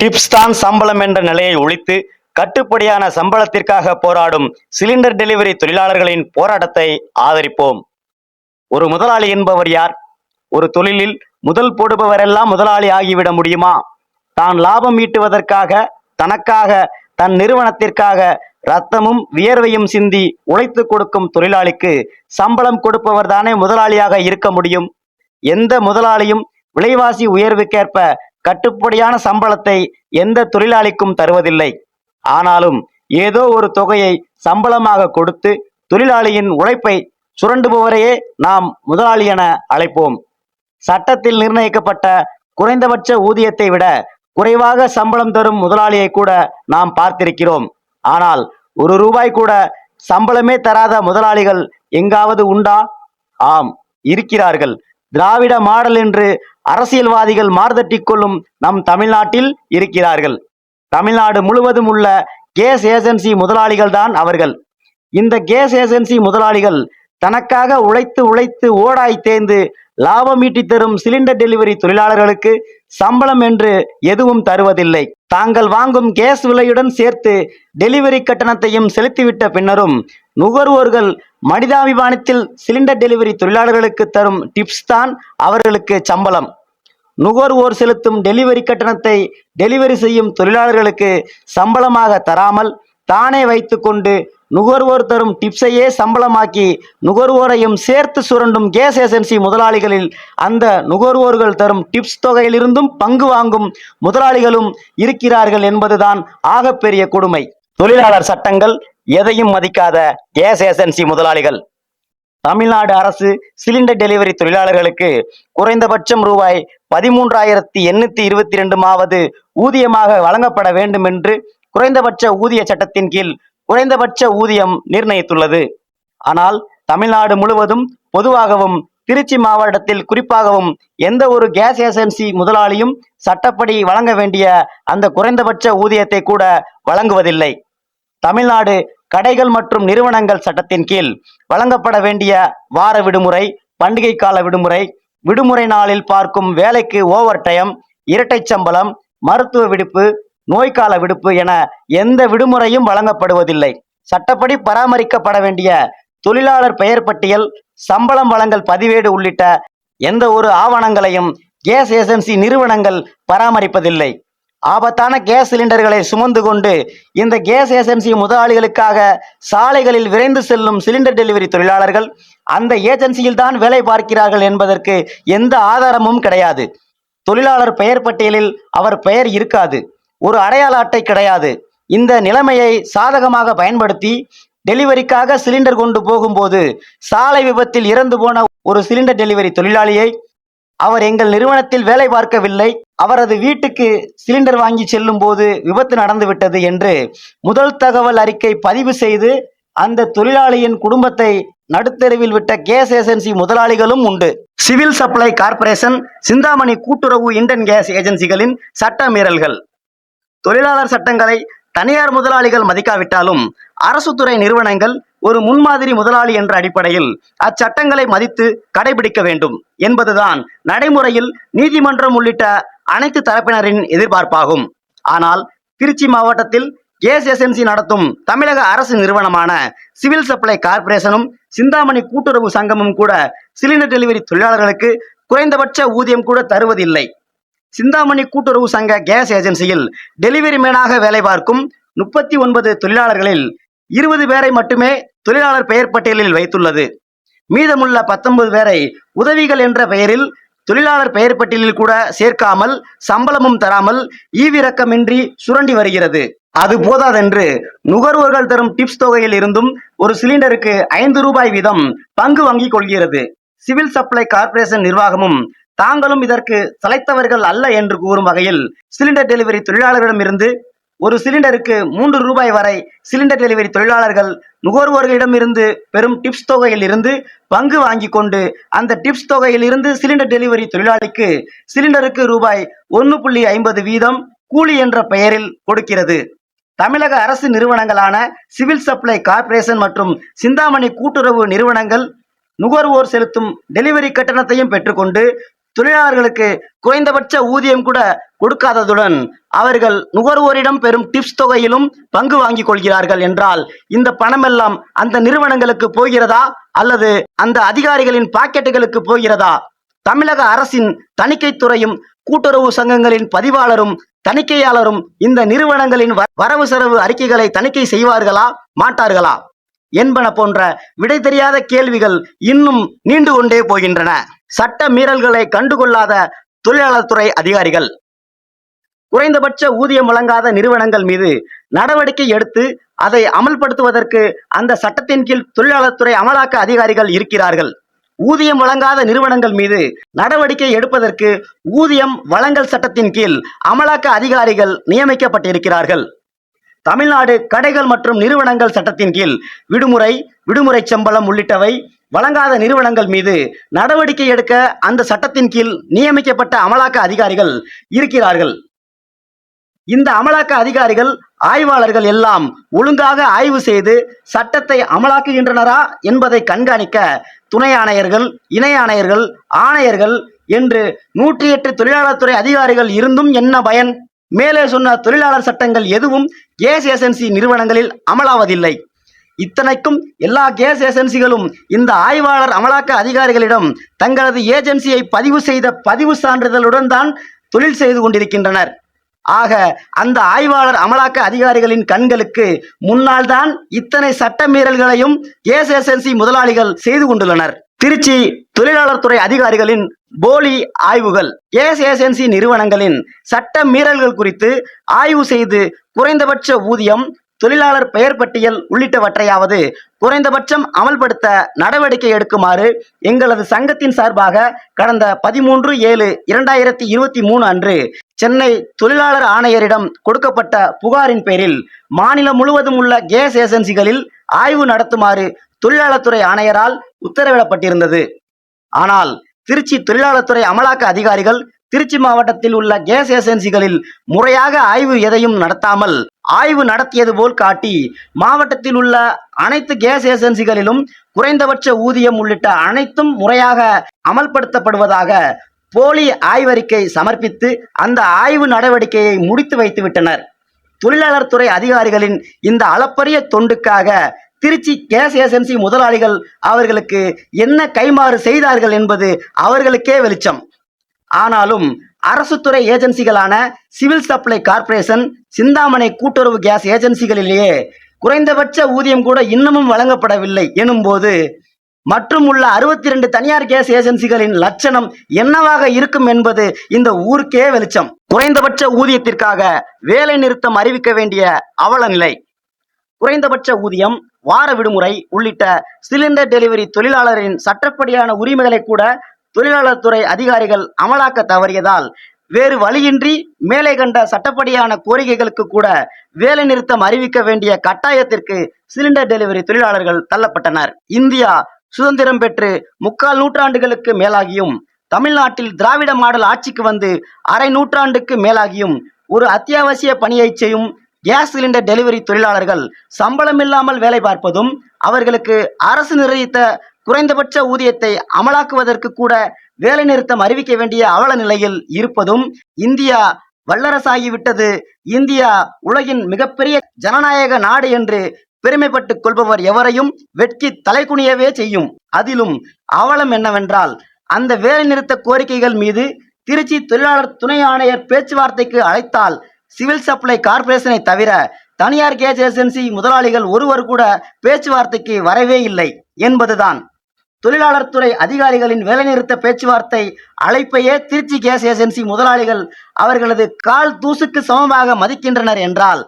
Tips தான் சம்பளம் என்ற நிலையை ஒழித்து கட்டுப்படியான சம்பளத்திற்காக போராடும் சிலிண்டர் டெலிவரி தொழிலாளர்களின் போராட்டத்தை ஆதரிப்போம். ஒரு முதலாளி என்பவர் யார்? ஒரு தொழிலில் முதல் போடுபவரெல்லாம் முதலாளி ஆகிவிட முடியுமா? தான் லாபம் ஈட்டுவதற்காக தனக்காக தன் நிறுவனத்திற்காக ரத்தமும் வியர்வையும் சிந்தி உழைத்து கொடுக்கும் தொழிலாளிக்கு சம்பளம் கொடுப்பவர் தானே முதலாளியாக இருக்க முடியும்? எந்த முதலாளியும் விலைவாசி உயர்வுக்கேற்ப கட்டுப்படியான சம்பளத்தை எந்த தொழிலாளிக்கும் தருவதில்லை. ஆனாலும் ஏதோ ஒரு தொகையை சம்பளமாக கொடுத்து தொழிலாளியின் உழைப்பை சுரண்டுபவரையே நாம் முதலாளி என அழைப்போம். சட்டத்தில் நிர்ணயிக்கப்பட்ட குறைந்தபட்ச ஊதியத்தை விட குறைவாக சம்பளம் தரும் முதலாளியை கூட நாம் பார்த்திருக்கிறோம். ஆனால் ஒரு ரூபாய் கூட சம்பளமே தராத முதலாளிகள் எங்காவது உண்டா? ஆம் இருக்கிறார்கள். திராவிட மாடல் என்று அரசியல்வாதிகள் மார்தட்டிக் கொள்ளும் நம் தமிழ்நாட்டில் இருக்கிறார்கள். தமிழ்நாடு முழுவதும் உள்ள கேஸ் ஏஜென்சி முதலாளிகள் தான் அவர்கள். இந்த கேஸ் ஏஜென்சி முதலாளிகள் தனக்காக உழைத்து உழைத்து ஓடாய் தேர்ந்து லாபம் ஈட்டி தரும் சிலிண்டர் டெலிவரி தொழிலாளர்களுக்கு சம்பளம் என்று எதுவும் தருவதில்லை. தாங்கள் வாங்கும் கேஸ் விலையுடன் சேர்த்து டெலிவரி கட்டணத்தையும் செலுத்திவிட்ட பின்னரும் நுகர்வோர்கள் மனிதாபிமானத்தில் சிலிண்டர் டெலிவரி தொழிலாளர்களுக்கு தரும் டிப்ஸ் தான் அவர்களுக்கு சம்பளம். நுகர்வோர் செலுத்தும் டெலிவரி கட்டணத்தை டெலிவரி செய்யும் தொழிலாளர்களுக்கு சம்பளமாக தராமல் தானே வைத்துக்கொண்டு நுகர்வோர் தரும் டிப்ஸையே சம்பளமாக்கி நுகர்வோரையும் சேர்த்து சுரண்டும் கேஸ் ஏஜென்சி முதலாளிகளில் அந்த நுகர்வோர்கள் தரும் டிப்ஸ் தொகையிலிருந்தும் பங்கு வாங்கும் முதலாளிகளும் இருக்கிறார்கள் என்பதுதான் ஆகப்பெரிய கொடுமை. தொழிலாளர் சட்டங்கள் எதையும் மதிக்காத கேஸ் ஏசன்சி முதலாளிகள். தமிழ்நாடு அரசு சிலிண்டர் டெலிவரி தொழிலாளர்களுக்கு குறைந்தபட்சம் ரூபாய் பதிமூன்றாயிரத்தி எண்ணூத்தி இருபத்தி ரெண்டுமாவது ஊதியமாக வழங்கப்பட வேண்டும் என்று குறைந்தபட்ச ஊதிய சட்டத்தின் கீழ் குறைந்தபட்ச ஊதியம் நிர்ணயித்துள்ளது. ஆனால் தமிழ்நாடு முழுவதும் பொதுவாகவும் திருச்சி மாவட்டத்தில் குறிப்பாகவும் எந்த ஒரு கேஸ் ஏசன்சி முதலாளியும் சட்டப்படி வழங்க வேண்டிய அந்த குறைந்தபட்ச ஊதியத்தை கூட வழங்குவதில்லை. தமிழ்நாடு கடைகள் மற்றும் நிறுவனங்கள் சட்டத்தின் கீழ் வழங்கப்பட வேண்டிய வார விடுமுறை பண்டிகை கால விடுமுறை விடுமுறை நாளில் பார்க்கும் வேலைக்கு ஓவர் டைம் இரட்டை சம்பளம் மருத்துவ விடுப்பு நோய்க்கால விடுப்பு என எந்த விடுமுறையும் வழங்கப்படுவதில்லை. சட்டப்படி பராமரிக்கப்பட வேண்டிய தொழிலாளர் பெயர் பட்டியல் சம்பளம் வழங்கல் பதிவேடு உள்ளிட்ட எந்த ஒரு ஆவணங்களையும் கேஸ் ஏஜென்சி நிறுவனங்கள் பராமரிப்பதில்லை. ஆபத்தான கேஸ் சிலிண்டர்களை சுமந்து கொண்டு இந்த கேஸ் ஏஜென்சி முதலாளிகளுக்காக சாலைகளில் விரைந்து செல்லும் சிலிண்டர் டெலிவரி தொழிலாளர்கள் அந்த ஏஜென்சியில் தான் வேலை பார்க்கிறார்கள் என்பதற்கு எந்த ஆதாரமும் கிடையாது. தொழிலாளர் பெயர் பட்டியலில் அவர் பெயர் இருக்காது. ஒரு அடையாள அட்டை கிடையாது. இந்த நிலைமையை சாதகமாக பயன்படுத்தி டெலிவரிக்காக சிலிண்டர் கொண்டு போகும்போது சாலை விபத்தில் இறந்து போன ஒரு சிலிண்டர் டெலிவரி தொழிலாளியை அவர் எங்கள் நிறுவனத்தில் வேலை பார்க்கவில்லை. அவரது வீட்டுக்கு சிலிண்டர் வாங்கி செல்லும் போது விபத்து நடந்துவிட்டது என்று முதல் தகவல் அறிக்கை பதிவு செய்து அந்த தொழிலாளியின் குடும்பத்தை நடுத்தெருவில் விட்ட கேஸ் ஏஜென்சி முதலாளிகளும் உண்டு. சிவில் சப்ளை கார்ப்பரேஷன் சிந்தாமணி கூட்டுறவு இண்டன் கேஸ் ஏஜென்சிகளின் சட்ட மீறல்கள். தொழிலாளர் சட்டங்களை தனியார் முதலாளிகள் மதிக்காவிட்டாலும் அரசு துறை நிறுவனங்கள் ஒரு முன்மாதிரி முதலாளி என்ற அடிப்படையில் அச்சட்டங்களை மதித்து கடைபிடிக்க வேண்டும் என்பதுதான் நடைமுறையில் நீதிமன்றம் உள்ளிட்ட அனைத்து தரப்பினரின் எதிர்பார்ப்பாகும். ஆனால் திருச்சி மாவட்டத்தில் கேஸ் ஏஜென்சி நடத்தும் தமிழக அரசு நிறுவனமான சிவில் சப்ளை கார்ப்பரேஷனும் சிந்தாமணி கூட்டுறவு சங்கமும் கூட சிலிண்டர் டெலிவரி தொழிலாளர்களுக்கு குறைந்தபட்ச ஊதியம் கூட தருவதில்லை. சிந்தாமணி கூட்டுறவு சங்க கேஸ் ஏஜென்சியில் டெலிவரி மேனாக வேலை பார்க்கும் முப்பத்தி ஒன்பது தொழிலாளர்களில் இருபது பேரை மட்டுமே தொழிலாளர் பெயர் பட்டியலில் வைத்துள்ளது. மீதமுள்ள பத்தொன்பது பேரை உதவிகள் என்ற பெயரில் தொழிலாளர் பெயர் பட்டியலில் கூட சேர்க்காமல் சம்பளமும் தராமல் ஈவிரக்கமின்றி சுரண்டி வருகிறது. அது போதாதென்று நுகர்வோர்கள் தரும் டிப்ஸ் தொகையில் இருந்தும் ஒரு சிலிண்டருக்கு ஐந்து ரூபாய் வீதம் பங்கு வாங்கிக் கொள்கிறது. சிவில் சப்ளை கார்ப்பரேஷன் நிர்வாகமும் தாங்களும் இதற்கு சளைத்தவர்கள் அல்ல என்று கூறும் வகையில் சிலிண்டர் டெலிவரி தொழிலாளர்களிடமிருந்து ஒரு சிலிண்டருக்கு மூன்று ரூபாய் வரை சிலிண்டர் டெலிவரி தொழிலாளர்கள் நுகர்வோர்களிடமிருந்து பெறும் டிப்ஸ் தொகையில் இருந்து பங்கு வாங்கி கொண்டு அந்த டிப்ஸ் தொகையில் இருந்து சிலிண்டர் டெலிவரி தொழிலாளிக்கு சிலிண்டருக்கு ரூபாய் ஒன்று புள்ளி ஐம்பது வீதம் கூலி என்ற பெயரில் கொடுக்கிறது. தமிழக அரசு நிறுவனங்களான சிவில் சப்ளை கார்ப்பரேஷன் மற்றும் சிந்தாமணி கூட்டுறவு நிறுவனங்கள் நுகர்வோர் செலுத்தும் டெலிவரி கட்டணத்தையும் பெற்றுக்கொண்டு தொழிலாளர்களுக்கு குறைந்தபட்ச ஊதியம் கூட கொடுக்காததுடன் அவர்கள் நுகர்வோரிடம் பெறும் டிப்ஸ் தொகையிலும் பங்கு வாங்கிக் கொள்கிறார்கள் என்றால் இந்த பணமெல்லாம் அந்த நிறுவனங்களுக்கு போகிறதா அல்லது அந்த அதிகாரிகளின் பாக்கெட்டுகளுக்கு போகிறதா? தமிழக அரசின் தணிக்கைத்துறையும் கூட்டுறவு சங்கங்களின் பதிவாளரும் தணிக்கையாளரும் இந்த நிறுவனங்களின் வ- வரவு செலவு அறிக்கைகளை தணிக்கை செய்வார்களா மாட்டார்களா? என்பன போன்ற விடை தெரியாத கேள்விகள் இன்னும் நீண்டு கொண்டே போகின்றன. சட்ட மீறல்களை கண்டுகொள்ளாத தொழிலாளர் துறை அதிகாரிகள். குறைந்தபட்ச ஊதியம் வழங்காத நிறுவனங்கள் மீது நடவடிக்கை எடுத்து அதை அமல்படுத்துவதற்கு அந்த சட்டத்தின் கீழ் தொழிலாளர் துறை அமலாக்க அதிகாரிகள் இருக்கிறார்கள். ஊதியம் வழங்காத நிறுவனங்கள் மீது நடவடிக்கை எடுப்பதற்கு ஊதியம் வழங்கல் சட்டத்தின் கீழ் அமலாக்க அதிகாரிகள் நியமிக்கப்பட்டிருக்கிறார்கள். தமிழ்நாடு கடைகள் மற்றும் நிறுவனங்கள் சட்டத்தின் கீழ் விடுமுறை விடுமுறை சம்பளம் உள்ளிட்டவை வழங்காத நிறுவனங்கள் மீது நடவடிக்கை எடுக்க அந்த சட்டத்தின் கீழ் நியமிக்கப்பட்ட அமலாக்க அதிகாரிகள் இருக்கிறார்கள். இந்த அமலாக்க அதிகாரிகள் ஆய்வாளர்கள் எல்லாம் ஒழுங்காக ஆய்வு செய்து சட்டத்தை அமலாக்குகின்றனரா என்பதை கண்காணிக்க துணை ஆணையர்கள் இணை ஆணையர்கள் ஆணையர்கள் என்று நூற்றி எட்டு தொழிலாளர் துறை அதிகாரிகள் இருந்தும் என்ன பயன்? மேலே சொன்ன தொழிலாளர் சட்டங்கள் எதுவும் கேஸ் ஏஜென்சி நிறுவனங்களில் அமலாவதில்லை. இத்தனைக்கும் எல்லா கேஸ் ஏஜென்சிகளும் இந்த ஆய்வாளர் அமலாக்க அதிகாரிகளிடம் தங்களது ஏஜென்சியை பதிவு செய்த பதிவு சான்றிதழுடன் தான் தொழில் செய்து கொண்டிருக்கின்றனர். ஆக அந்த ஆய்வாளர் அமலாக்க அதிகாரிகளின் கண்களுக்கு முன்னால் தான் இத்தனை சட்ட மீறல்களையும் கேஸ் ஏஜென்சி முதலாளிகள் செய்து கொண்டுள்ளனர். திருச்சி தொழிலாளர் துறை அதிகாரிகளின் போலி ஆய்வுகள் கேஸ் ஏஜென்சி நிறுவனங்களின் சட்ட மீறல்கள் குறித்து ஆய்வு செய்து குறைந்தபட்ச ஊதியம் தொழிலாளர் பெயர் பட்டியல் உள்ளிட்டவற்றையாவது குறைந்தபட்சம் அமல்படுத்த நடவடிக்கை எடுக்குமாறு எங்களது சங்கத்தின் சார்பாக கடந்த பதிமூன்று ஏழு இரண்டாயிரத்தி இருபத்தி மூணு அன்று சென்னை தொழிலாளர் ஆணையரிடம் கொடுக்கப்பட்ட புகாரின் பேரில் மாநிலம் முழுவதும் உள்ள கேஸ் ஏஜென்சிகளில் ஆய்வு நடத்துமாறு தொழிலாளத்துறை ஆணையரால் உத்தரவிடப்பட்டிருந்தது. ஆனால் திருச்சி தொழிலாளர் துறை அமலாக்க அதிகாரிகள் திருச்சி மாவட்டத்தில் உள்ள கேஸ் ஏஜென்சிகளில் முறையாக ஆய்வு எதையும் நடத்தாமல் ஆய்வு நடத்தியது போல் காட்டி மாவட்டத்தில் உள்ள அனைத்து கேஸ் ஏஜென்சிகளிலும் குறைந்தபட்ச ஊதியம் உள்ளிட்ட அனைத்தும் முறையாக அமல்படுத்தப்படுவதாக போலி ஆய்வறிக்கை சமர்ப்பித்து அந்த ஆய்வு நடவடிக்கையை முடித்து வைத்துவிட்டனர். தொழிலாளர் துறை அதிகாரிகளின் இந்த அளப்பரிய தொண்டுக்காக திருச்சி கேஸ் ஏஜென்சி முதலாளிகள் அவர்களுக்கு என்ன கைமாறு செய்தார்கள் என்பது அவர்களுக்கே வெளிச்சம். ஆனாலும் அரசு துறை ஏஜென்சிகளான சிவில் சப்ளை கார்ப்பரேஷன் சிந்தாமணி கூட்டுறவு கேஸ் ஏஜென்சிகளிலேயே குறைந்தபட்ச ஊதியம் கூட இன்னமும் வழங்கப்படவில்லை எனும்போது மற்றும் உள்ள அறுபத்தி ரெண்டு தனியார் கேஸ் ஏஜென்சிகளின் லட்சணம் என்னவாக இருக்கும் என்பது இந்த ஊருக்கே வெளிச்சம். குறைந்தபட்ச ஊதியத்திற்காக வேலை நிறுத்தம் அறிவிக்க வேண்டிய அவல நிலை. குறைந்தபட்ச ஊதியம் வார விடுமுறை உள்ளிட்ட சிலிண்டர் டெலிவரி தொழிலாளரின் சட்டப்படியான உரிமைகளை கூட தொழிலாளர் துறை அதிகாரிகள் அமலாக்க தவறியதால் வேறு வழியின்றி மேலே கண்ட சட்டப்படியான கோரிக்கைகளுக்கு கூட வேலை நிறுத்தம் அறிவிக்க வேண்டிய கட்டாயத்திற்கு சிலிண்டர் டெலிவரி தொழிலாளர்கள் தள்ளப்பட்டனர். இந்தியா சுதந்திரம் பெற்று முக்கால் நூற்றாண்டுகளுக்கு மேலாகியும் தமிழ்நாட்டில் திராவிட மாடல் ஆட்சிக்கு வந்து அரை நூற்றாண்டுக்கு மேலாகியும் ஒரு அத்தியாவசிய பணியை செய்யும் கேஸ் சிலிண்டர் டெலிவரி தொழிலாளர்கள் சம்பளம் இல்லாமல் வேலை பார்ப்பதும் அவர்களுக்கு அரசு நிர்ணயித்த குறைந்தபட்ச ஊதியத்தை அமலாக்குவதற்கு கூட வேலை நிறுத்தம் அறிவிக்க வேண்டிய அவல நிலையில் இருப்பதும் இந்தியா வல்லரசாகிவிட்டது. இந்தியா உலகின் மிகப்பெரிய ஜனநாயக நாடு என்று பெருமைப்பட்டுக் கொள்பவர் எவரையும் வெட்கி தலைக்குனியவே செய்யும். அதிலும் அவலம் என்னவென்றால் அந்த வேலை நிறுத்த கோரிக்கைகள் மீது திருச்சி தொழிலாளர் துணை ஆணையர் பேச்சுவார்த்தைக்கு அழைத்தால் சிவில் சப்ளை கார்பரேஷனை தவிர தனியார் கேஸ் ஏஜென்சி முதலாளிகள் ஒருவர் கூட பேச்சுவார்த்தைக்கு வரவே இல்லை என்பதுதான். தொழிலாளர் துறை அதிகாரிகளின் வேலைநிறுத்த பேச்சுவார்த்தை அழைப்பையே திருச்சி கேஸ் ஏஜென்சி முதலாளிகள் அவர்களது கால் தூசுக்கு சமமாக மதிக்கின்றனர் என்றால்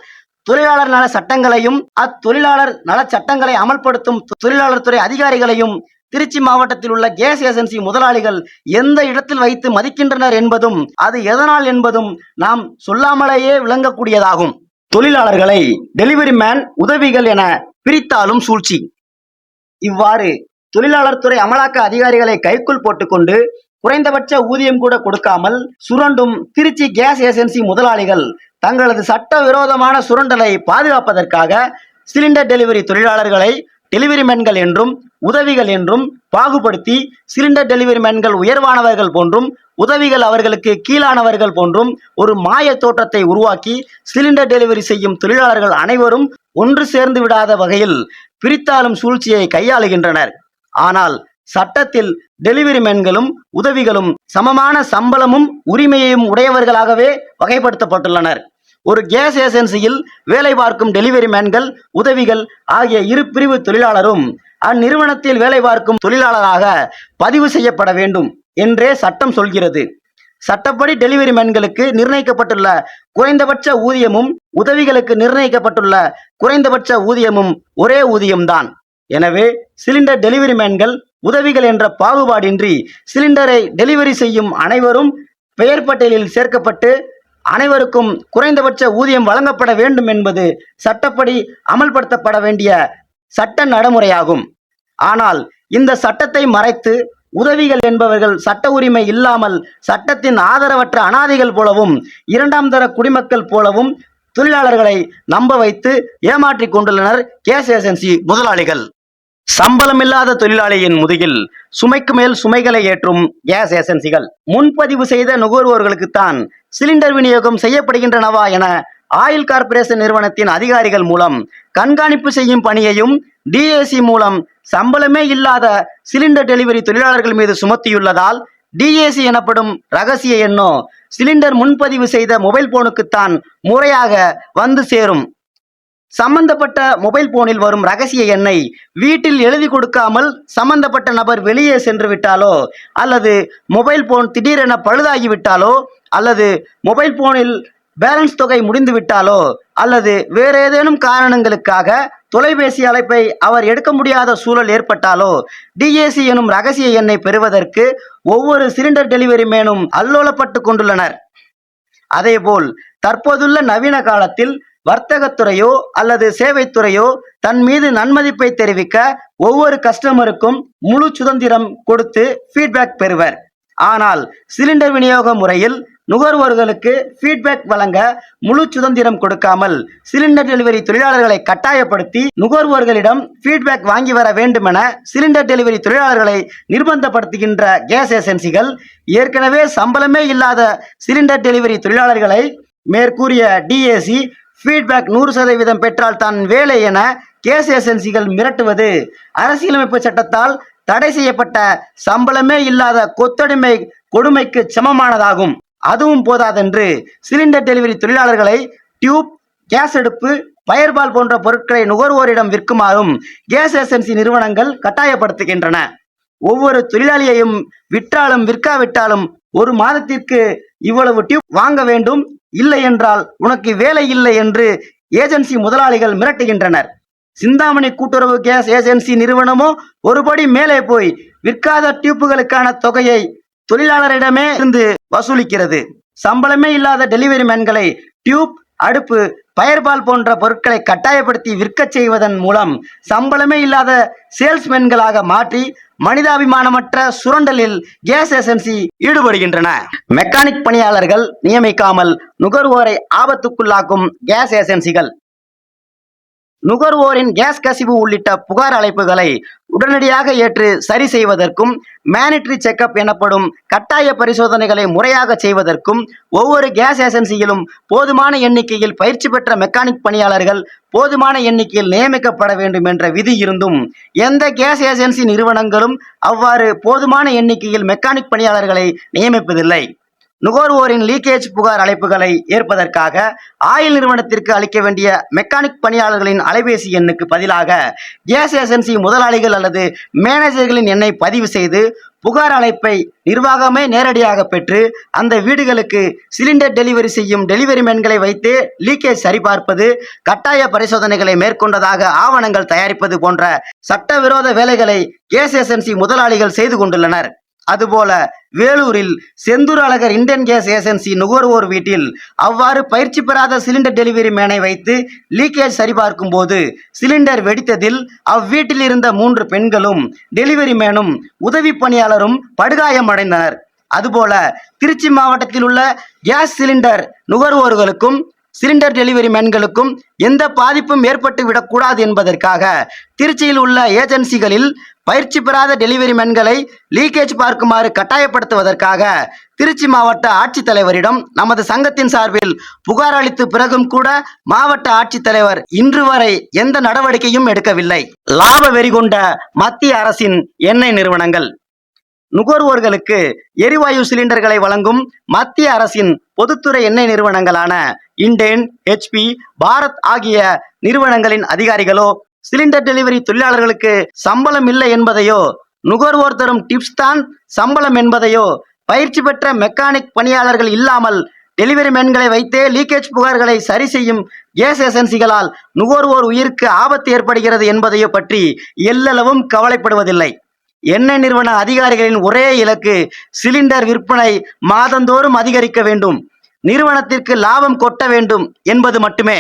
தொழிலாளர் நல சட்டங்களையும் அத்தொழிலாளர் நல சட்டங்களை அமல்படுத்தும் தொழிலாளர் துறை அதிகாரிகளையும் திருச்சி மாவட்டத்தில் உள்ள கேஸ் ஏஜென்சி முதலாளிகள் எந்த இடத்தில் வைத்து மதிக்கின்றனர் என்பதும் அது எதனால் என்பதும் நாம் சொல்லாமலேயே விளங்கக்கூடியதாகும். தொழிலாளர்களை டெலிவரி மேன் உதவிகள் என பிரித்தாலும் சூழ்ச்சி. இவ்வாறு தொழிலாளர் துறை அமலாக்க அதிகாரிகளை கைக்குள் போட்டுக்கொண்டு குறைந்தபட்ச ஊதியம் கூட கொடுக்காமல் சுரண்டும் திருச்சி கேஸ் ஏஜென்சி முதலாளிகள் தங்களது சட்ட விரோதமான சுரண்டலை பாதுகாப்பதற்காக சிலிண்டர் டெலிவரி தொழிலாளர்களை டெலிவரி மென்கள் என்றும் உதவிகள் என்றும் பாகுபடுத்தி சிலிண்டர் டெலிவரி மேன்கள் உயர்வானவர்கள் போன்றும் உதவிகள் அவர்களுக்கு கீழானவர்கள் போன்றும் ஒரு மாய தோற்றத்தை உருவாக்கி சிலிண்டர் டெலிவரி செய்யும் தொழிலாளர்கள் அனைவரும் ஒன்று சேர்ந்து விடாத வகையில் பிரித்தாளும் சூழ்ச்சியை கையாளுகின்றனர். ஆனால் சட்டத்தில் டெலிவரி மேன்களும் உதவிகளும் சமமான சம்பளமும் உரிமையையும் உடையவர்களாகவே வகைப்படுத்தப்பட்டுள்ளனர். ஒரு கேஸ் ஏஜென்சியில் வேலை பார்க்கும் டெலிவரி மேன்கள் உதவிகள் ஆகிய இரு பிரிவு தொழிலாளரும் அந்நிறுவனத்தில் வேலை பார்க்கும் தொழிலாளராக பதிவு செய்யப்பட வேண்டும் என்றே சட்டம் சொல்கிறது. சட்டப்படி டெலிவரி மேன்களுக்கு நிர்ணயிக்கப்பட்டுள்ள குறைந்தபட்ச ஊதியமும் உதவிகளுக்கு நிர்ணயிக்கப்பட்டுள்ள குறைந்தபட்ச ஊதியமும் ஒரே ஊதியம்தான். எனவே சிலிண்டர் டெலிவரி மேன்கள் உதவிகள் என்ற பாகுபாடின்றி சிலிண்டரை டெலிவரி செய்யும் அனைவரும் பெயர் பட்டியலில் சேர்க்கப்பட்டு அனைவருக்கும் குறைந்தபட்ச ஊதியம் வழங்கப்பட வேண்டும் என்பது சட்டப்படி அமல்படுத்தப்பட வேண்டிய சட்ட நடைமுறையாகும். ஆனால் இந்த சட்டத்தை மறைத்து உதவிகள் என்பவர்கள் சட்ட உரிமை இல்லாமல் சட்டத்தின் ஆதரவற்ற அனாதைகள் போலவும் இரண்டாம் தர குடிமக்கள் போலவும் தொழிலாளர்களை நம்ப வைத்து ஏமாற்றிக் கொண்டுள்ளனர் கேஸ் ஏஜென்சி முதலாளிகள். சம்பளமில்லாத தொழிலாளியின் முதுகில் சுமைக்கு மேல் சுமைகளை ஏற்றும் கேஸ் ஏஜென்சிகள் முன்பதிவு செய்த நுகர்வோர்களுக்குத்தான் சிலிண்டர் விநியோகம் செய்யப்படுகின்றனவா என ஆயில் கார்ப்பரேஷன் நிறுவனத்தின் அதிகாரிகள் மூலம் கண்காணிப்பு செய்யும் பணியையும் டிஏசி மூலம் சம்பளமே இல்லாத சிலிண்டர் டெலிவரி தொழிலாளர்கள் மீது சுமத்தியுள்ளதால் டிஏசி எனப்படும் ரகசிய எண்ணோ சிலிண்டர் முன்பதிவு செய்த மொபைல் போனுக்குத்தான் முறையாக வந்து சேரும். சம்பந்தப்பட்ட மொபைல் போனில் வரும் ரகசிய எண்ணை வீட்டில் எழுதி கொடுக்காமல் சம்பந்தப்பட்ட நபர் வெளியே சென்று விட்டாலோ அல்லது மொபைல் போன் திடீரென பழுதாகிவிட்டாலோ அல்லது மொபைல் போனில் பேலன்ஸ் தொகை முடிந்து விட்டாலோ அல்லது வேறு ஏதேனும் காரணங்களுக்காக தொலைபேசி அழைப்பை அவர் எடுக்க முடியாத சூழல் ஏற்பட்டாலோ டிஏசி எனும் ரகசிய எண்ணை பெறுவதற்கு ஒவ்வொரு சிலிண்டர் டெலிவரி மேனும் அல்லோலப்பட்டு கொண்டுள்ளனர். அதேபோல் தற்போதுள்ள நவீன காலத்தில் வர்த்தகத்துறையோ அல்லது சேவைத்துறையோ தன் மீது நன்மதிப்பை தெரிவிக்க ஒவ்வொரு கஸ்டமருக்கும் முழு சுதந்திரம் கொடுத்து ஃபீட்பேக் பெறுவர். ஆனால் சிலிண்டர் விநியோக முறையில் நுகர்வோர்களுக்கு ஃபீட்பேக் வழங்க முழு சுதந்திரம் கொடுக்காமல் சிலிண்டர் டெலிவரி தொழிலாளர்களை கட்டாயப்படுத்தி நுகர்வோர்களிடம் ஃபீட்பேக் வாங்கி வர வேண்டுமென சிலிண்டர் டெலிவரி தொழிலாளர்களை நிர்பந்தப்படுத்துகின்ற கேஸ் ஏஜென்சிகள் ஏற்கனவே சம்பளமே இல்லாத சிலிண்டர் டெலிவரி தொழிலாளர்களை மேற்கூறிய டிஏசி ஃபீட்பேக் நூறு சதவீதம் பெற்றால் தான் வேலை என கேஸ் ஏஜென்சிகள் மிரட்டுவது. அரசியலமைப்பு சட்டத்தால் தடை செய்யப்பட்ட சம்பளமே இல்லாத கொத்தடிமை கொடுமைக்கு சமமானதாகும். அதுவும் போதாதென்று சிலிண்டர் டெலிவரி தொழிலாளர்களை டியூப் கேஸ் அடுப்பு பயர்பால் போன்ற பொருட்களை நுகர்வோரிடம் விற்குமாறும் கேஸ் ஏஜென்சி நிறுவனங்கள் கட்டாயப்படுத்துகின்றன. ஒவ்வொரு தொழிலாளியையும் விற்றாலும் விற்காவிட்டாலும் ஒரு மாதத்திற்கு இவ்வளவு டியூப் வாங்க வேண்டும்? இல்லை என்றால் உனக்கு வேலை இல்லை என்று ஏஜென்சி முதலாளிகள் மிரட்டுகின்றனர். சிந்தாமணி கூட்டுறவு கேஸ் ஏஜென்சி நிறுவனமோ ஒருபடி மேலே போய் விற்காத டியூப்புகளுக்கான தொகையை தொழிலாளரிடமே இருந்து வசூலிக்கிறது. சம்பளமே இல்லாத டெலிவரி மேன்களை டியூப் அடுப்பு பயர்பால் போன்ற பொருட்களை கட்டாயப்படுத்தி விற்கச் செய்வதன் மூலம் சம்பளமே இல்லாத சேல்ஸ்மேன்களாக மாற்றி மனிதாபிமானமற்ற சுரண்டலில் கேஸ் ஏஜென்சி ஈடுபடுகின்றன. மெக்கானிக் பணியாளர்கள் நியமிக்காமல் நுகர்வோரை ஆபத்துக்குள்ளாக்கும் கேஸ் ஏஜென்சிகள் நுகர்வோரின் கேஸ் கசிவு உள்ளிட்ட புகார் அழைப்புகளை உடனடியாக ஏற்று சரி செய்வதற்கும் மேனிட்ரி செக்கப் எனப்படும் கட்டாய பரிசோதனைகளை முறையாக செய்வதற்கும் ஒவ்வொரு கேஸ் ஏஜென்சியிலும் போதுமான எண்ணிக்கையில் பயிற்சி பெற்ற மெக்கானிக் பணியாளர்கள் போதுமான எண்ணிக்கையில் நியமிக்கப்பட வேண்டும் என்ற விதி இருந்தும் எந்த கேஸ் ஏஜென்சி நிறுவனங்களும் அவ்வாறு போதுமான எண்ணிக்கையில் மெக்கானிக் பணியாளர்களை நியமிப்பதில்லை. நுகர்வோரின் லீக்கேஜ் புகார் அழைப்புகளை ஏற்பதற்காக ஆயில் நிறுவனத்திற்கு அளிக்க வேண்டிய மெக்கானிக் பணியாளர்களின் அலைபேசி எண்ணுக்கு பதிலாக கேஸ் ஏஜென்சி முதலாளிகள் அல்லது மேனேஜர்களின் எண்ணை பதிவு செய்து புகார் அழைப்பை நிர்வாகமே நேரடியாக பெற்று அந்த வீடுகளுக்கு சிலிண்டர் டெலிவரி செய்யும் டெலிவரி மேன்களை வைத்து லீக்கேஜ் சரிபார்ப்பது கட்டாய பரிசோதனைகளை மேற்கொண்டதாக ஆவணங்கள் தயாரிப்பது போன்ற சட்டவிரோத வேலைகளை கேஸ் ஏஜென்சி முதலாளிகள் செய்து கொண்டுள்ளனர். அதுபோல வேலூரில் Senthur Azhagar Indian gas agency நுகர்வோர் வீட்டில் அவ்வாறு பயிற்சி பெறாத சிலிண்டர் டெலிவரி மேனை வைத்து லீக்கேஜ் சரிபார்க்கும் போது சிலிண்டர் வெடித்ததில் அவ்வீட்டில் இருந்த மூன்று பெண்களும் டெலிவரி மேனும் உதவி பணியாளரும் படுகாயமடைந்தனர் அதுபோல திருச்சி மாவட்டத்தில் உள்ள கேஸ் சிலிண்டர் நுகர்வோர்களுக்கும் சிலிண்டர் டெலிவரி மேன்களுக்கும் எந்த பாதிப்பும் ஏற்பட்டு விடக்கூடாது என்பதற்காக திருச்சியில் உள்ள ஏஜென்சிகளில் பயிற்சி பெறாத டெலிவரி மேன்களை லீக்கேஜ் பார்க்குமாறு கட்டாயப்படுத்துவதற்காக திருச்சி மாவட்ட ஆட்சித்தலைவரிடம் நமது சங்கத்தின் சார்பில் புகார் அளித்த பிறகும் கூட மாவட்ட ஆட்சித்தலைவர் இன்று வரை எந்த நடவடிக்கையும் எடுக்கவில்லை. லாப வெறி கொண்ட மத்திய அரசின் எண்ணெய் நிறுவனங்கள். நுகர்வோர்களுக்கு எரிவாயு சிலிண்டர்களை வழங்கும் மத்திய அரசின் பொதுத்துறை எண்ணெய் நிறுவனங்களான இண்டேன் ஹெச்பி பாரத் ஆகிய நிறுவனங்களின் அதிகாரிகளோ சிலிண்டர் டெலிவரி தொழிலாளர்களுக்கு சம்பளம் இல்லை என்பதையோ நுகர்வோர் தரும் டிப்ஸ் தான் சம்பளம் என்பதையோ பயிற்சி பெற்ற மெக்கானிக் பணியாளர்கள் இல்லாமல் டெலிவரி மேன்களை வைத்தே லீக்கேஜ் புகார்களை சரி செய்யும் கேஸ் ஏஜென்சிகளால் நுகர்வோர் உயிருக்கு ஆபத்து ஏற்படுகிறது என்பதையோ பற்றி எல்லளவும் கவலைப்படுவதில்லை. எண்ணெய் நிறுவன அதிகாரிகளின் ஒரே இலக்கு? சிலிண்டர் விற்பனை மாதந்தோறும் அதிகரிக்க வேண்டும். நிறுவனத்திற்கு லாபம் கொட்ட வேண்டும் என்பது மட்டுமே.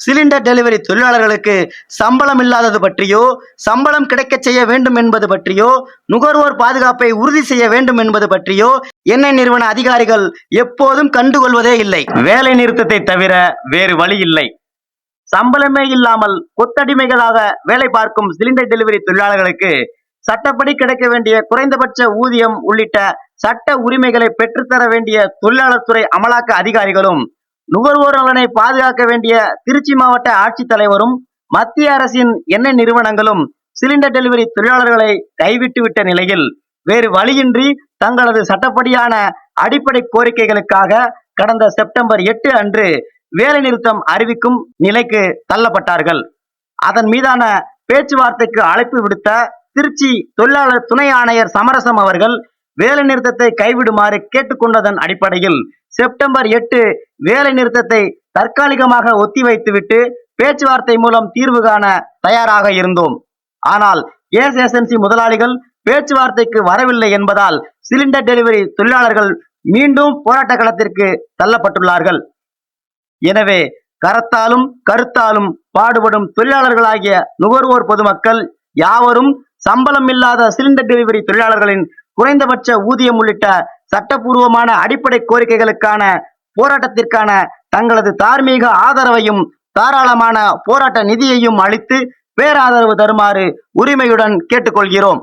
சிலிண்டர் டெலிவரி தொழிலாளர்களுக்கு சம்பளம் இல்லாதது பற்றியோ சம்பளம் கிடைக்கச் செய்ய வேண்டும் என்பது பற்றியோ நுகர்வோர் பாதுகாப்பை உறுதி செய்ய வேண்டும் என்பது பற்றியோ எண்ணெய் நிறுவன அதிகாரிகள் எப்போதும் கண்டுகொள்வதே இல்லை. வேலை நிறுத்தத்தை தவிர வேறு வழி இல்லை. சம்பளமே இல்லாமல் கொத்தடிமைகளாக வேலை பார்க்கும் சிலிண்டர் டெலிவரி தொழிலாளர்களுக்கு சட்டப்படி கிடைக்க வேண்டிய குறைந்தபட்ச ஊதியம் உள்ளிட்ட சட்ட உரிமைகளை பெற்றுத்தர வேண்டிய தொழிலாளர் துறை அமலாக்க அதிகாரிகளும் நுகர்வோர் நலனை பாதுகாக்க வேண்டிய திருச்சி மாவட்ட ஆட்சித்தலைவரும் மத்திய அரசின் எண்ணெய் நிறுவனங்களும் சிலிண்டர் டெலிவரி தொழிலாளர்களை கைவிட்டு விட்ட நிலையில் வேறு வழியின்றி தங்களது சட்டப்படியான அடிப்படை கோரிக்கைகளுக்காக கடந்த செப்டம்பர் எட்டு அன்று வேலைநிறுத்தம் அறிவிக்கும் நிலைக்கு தள்ளப்பட்டார்கள். அதன் மீதான பேச்சுவார்த்தைக்கு அழைப்பு விடுத்த திருச்சி தொழிலாளர் துணை ஆணையர் சமரசம் அவர்கள் வேலை நிறுத்தத்தை கைவிடுமாறு கேட்டுக்கொண்டதன் அடிப்படையில் செப்டம்பர் எட்டு வேலை நிறுத்தத்தை தற்காலிகமாக ஒத்திவைத்துவிட்டு பேச்சுவார்த்தை மூலம் தீர்வு காண தயாராக இருந்தோம். ஆனால் ஏஸ் ஏஜென்சி முதலாளிகள் பேச்சுவார்த்தைக்கு வரவில்லை என்பதால் சிலிண்டர் டெலிவரி தொழிலாளர்கள் மீண்டும் போராட்ட களத்திற்கு தள்ளப்பட்டுள்ளார்கள். எனவே கரத்தாலும் கருத்தாலும் பாடுபடும் தொழிலாளர்களாகிய நுகர்வோர் பொதுமக்கள் யாவரும் சம்பளம் இல்லாத சிலிண்டர் டெலிவரி தொழிலாளர்களின் குறைந்தபட்ச ஊதியம் உள்ளிட்ட சட்டப்பூர்வமான அடிப்படை கோரிக்கைகளுக்கான போராட்டத்திற்கான தங்களது தார்மீக ஆதரவையும் தாராளமான போராட்ட நிதியையும் அளித்து பேராதரவு தருமாறு உரிமையுடன் கேட்டுக்கொள்கிறோம்.